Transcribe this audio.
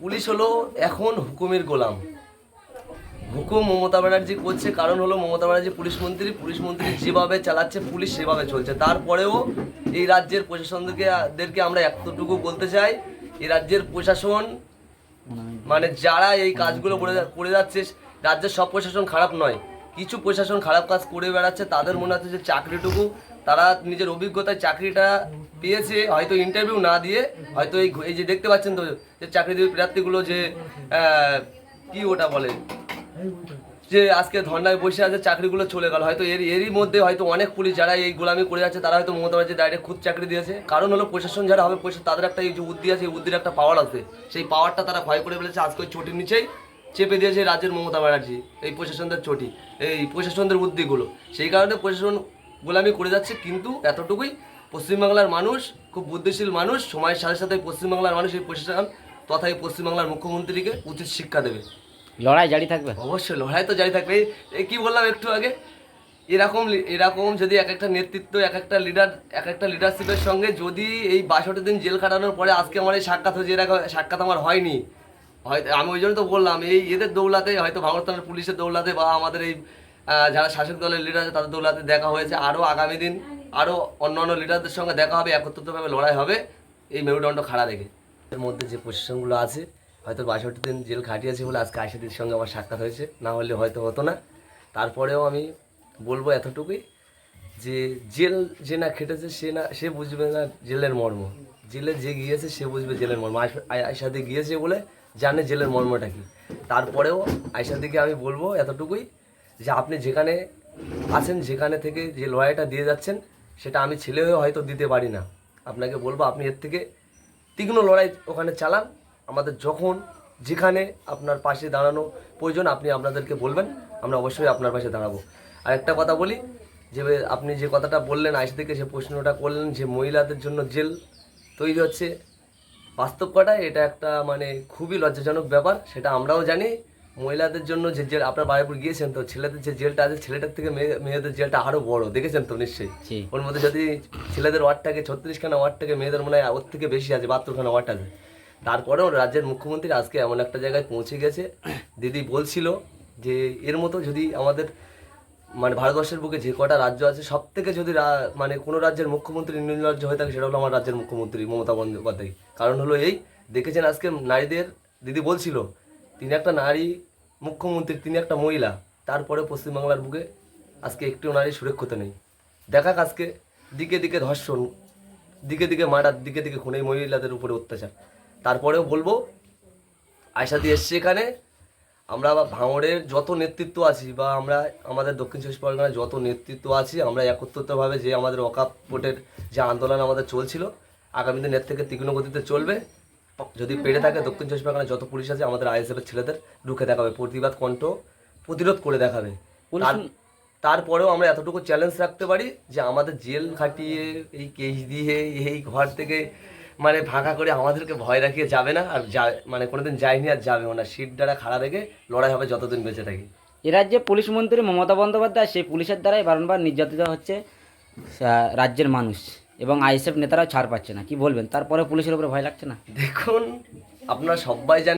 Police হলো এখন হুকুমের গোলাম। হুকুম মমতা ব্যানার্জি করছে, কারণ হলো মমতা ব্যানার্জি পুলিশ মন্ত্রী পুলিশ মন্ত্রী যেভাবে চালাচ্ছে, পুলিশ সেভাবে চলছে। তারপরেও এই রাজ্যের প্রশাসনদেরকে দেরকে আমরা এতটুকু বলতে চাই, এই রাজ্যের প্রশাসন মানে যারা এই কাজগুলো করে যাচ্ছে, রাজ্যের সব প্রশাসন খারাপ নয়। কিছু প্রশাসন খারাপ কাজ করে বেড়াচ্ছে, তাদের মনে হচ্ছে যে চাকরিটুকু তারা নিজের অভিজ্ঞতায় চাকরিটা পেয়েছে, হয়তো ইন্টারভিউ না দিয়ে, হয়তো এই যে দেখতে পাচ্ছেন তো, যে চাকরিজীবী প্রার্থীগুলো যে কি ওটা বলে? যে আজকে ধর্নায় বসে আছে, চাকরিগুলো চলে গেল। হয়তো এর এরই মধ্যে হয়তো অনেক পুলিশ যারা এই গোলামি করে যাচ্ছে, তারা হয়তো মমতা ব্যানার্জি ডাইরেক্ট খুদ চাকরি দিয়েছে। কারণ হলো প্রশাসন যারা হবে প্রশাসন তাদের একটা এই যে উদ্দি আছে, এই উদ্দির একটা পাওয়ার আছে। সেই পাওয়ারটা তারা ভয় করে ফেলেছে, আজকে ওই চটির নিচেই চেপে দিয়েছে রাজ্যের মমতা ব্যানার্জি, এই প্রশাসনদের চটি, এই প্রশাসনদের উদ্দিগুলো সেই কারণে প্রশাসন গোলামি করে যাচ্ছে কিন্তু এতটুকুই। পশ্চিমবাংলার মানুষ খুব বুদ্ধিশীল মানুষ সময়ের সাথে সাথে পশ্চিমবাংলার মানুষ এই প্রশাসন তথা এই পশ্চিমবাংলার মুখ্যমন্ত্রীকে উচিত শিক্ষা দেবে। লড়াই জারি থাকবে? অবশ্যই লড়াই তো জারি থাকবে। এই- কি বললাম একটু আগে? এরকম এরকম যদি এক একটা নেতৃত্ব এক একটা লিডার এক একটা লিডারশিপের সঙ্গে যদি এই বাষট্টি দিন জেল কাটানোর পরে আজকে আমার এই সাক্ষাৎ হয়েছে এরকম সাক্ষাৎ আমার হয়নি। হয়তো আমি ওই জন্য তো বললাম এই এদের দৌলাতে হয়তো ভাগরতানের পুলিশের দৌলাতে বা আমাদের এই যারা শাসক দলের লিডার আছে, তাদের দৌলাতে দেখা হয়েছে। আরও আগামী দিন আরও অন্য অন্য লিডারদের সঙ্গে দেখা হবে, একত্রিতভাবে লড়াই হবে। এই মেরুদণ্ড খাড়া রেখে। এর মধ্যে যে প্রশাসনগুলো আছে, হয়তো বাষট্টি দিন জেল খাটিয়েছে বলে আজকে আশিদির সঙ্গে আমার সাক্ষাৎ হয়েছে। না হলে হয়তো হতো না। তারপরেও আমি বলব এতটুকুই যে জেল যে না খেটেছে, সে না সে বুঝবে না জেলের মর্ম। জেলে যে গিয়েছে, সে বুঝবে জেলের মর্ম। আয়সা- আয়- আয়সাদি গিয়েছে বলে জানে জেলের মর্মটা কি। তারপরেও আয়সাদিকে আমি বলব এতটুকুই যে আপনি যেখানে আছেন, যেখানে থেকে যে লড়াইটা দিয়ে যাচ্ছেন, সেটা আমি ছেলে হয়ে হয়তো দিতে পারি না। আপনাকে বলব, আপনি এর থেকে তীক্ষ্ণ লড়াই ওখানে চালান। আমাদের যখন যেখানে আপনার পাশে দাঁড়ানো প্রয়োজন, আপনি আপনাদেরকে বলবেন, আমরা অবশ্যই আপনার পাশে দাঁড়াবো। আর একটা কথা বলি, যে আপনি যে কথাটা বললেন, আইস থেকে যে প্রশ্নটা করলেন, যে মহিলাদের জন্য জেল তৈরি হচ্ছে, বাস্তব কটায় এটা একটা মানে খুবই লজ্জাজনক ব্যাপার, সেটা আমরাও জানি। মহিলাদের জন্য যে জেল আপনার বাড়িপুর গিয়েছেন তো ছেলেদের যে জেলটা আছে ছেলেটার থেকে মেয়ে- মেয়েদের জেলটা আরও বড় দেখেছেন তো নিশ্চয়ই? ওর মধ্যে যদি ছেলেদের ওয়ার্ড থাকে ছত্রিশখানা ওয়ার্ড থেকে মেয়েদের মনে হয় ওর থেকে বেশি আছে বাহাত্তরখানা ওয়ার্ড আছে। তারপরেও রাজ্যের মুখ্যমন্ত্রী আজকে এমন একটা জায়গায় পৌঁছে গেছে। দিদি বলছিল যে এর মতো যদি আমাদের মানে ভারতবর্ষের বুকে যে কটা রাজ্য আছে সব থেকে যদি মানে কোনো রাজ্যের মুখ্যমন্ত্রী নির্লজ্জ হয়ে থাকে সেটা হলো আমার রাজ্যের মুখ্যমন্ত্রী মমতা বন্দ্যোপাধ্যায়। কারণ হলো এই দেখেছেন আজকে নারীদের দিদি বলছিল তিনি একটা নারী মুখ্যমন্ত্রী, তিনি একটা মহিলা। তারপরে পশ্চিমবাংলার বুকে আজকে একটিও নারী সুরক্ষিত নেই। দেখাক আজকে দিকে দিকে ধর্ষণ, দিকে দিকে মারার দিকে দিকে খুন মহিলাদের উপরে অত্যাচার। তারপরেও বলব, আয়সা দিয়ে এসছে এখানে। আমরা ভাঙড়ের যত নেতৃত্ব আছি বা আমরা আমাদের দক্ষিণ চব্বিশ পরগনায় যত নেতৃত্ব আছি, আমরা একত্রিতভাবে যে আমাদের অকাপ ভোটের যে আন্দোলন আমাদের চলছিল, আগামী দিন এর থেকে তীক্ষ্ণ গতিতে চলবে। যদি পেরে থাকে দক্ষিণ চব্বিশ পরগনায় যত পুলিশ আছে আমাদের আইএসএফের ছেলেদের ঢুকে দেখাবে। প্রতিবাদ কণ্ঠ প্রতিরোধ করে দেখাবে। তারপরেও আমরা এতটুকু চ্যালেঞ্জ রাখতে পারি যে আমাদের জেল খাটিয়ে এই কেস দিয়ে এই ঘর থেকে মানে ফাঁকা করে আমাদেরকে ভয় রাখিয়ে যাবে না আর যা মানে কোনোদিন যায়নি আর যাবেও না। সিট দ্বারা খাড়া রেখে লড়াই হবে যতদিন বেঁচে থাকি। এ রাজ্যে পুলিশ মন্ত্রী মমতা বন্দ্যোপাধ্যায় সেই পুলিশের দ্বারাই বারংবার নির্যাতিত হচ্ছে রাজ্যের মানুষ। এবং আইএসএফ নেতারাও ছাড় পাচ্ছে না। কি বলবেন? তারপরে পুলিশের উপরে ভয় লাগছে না? দেখুন, আপনারা সবাই জানেন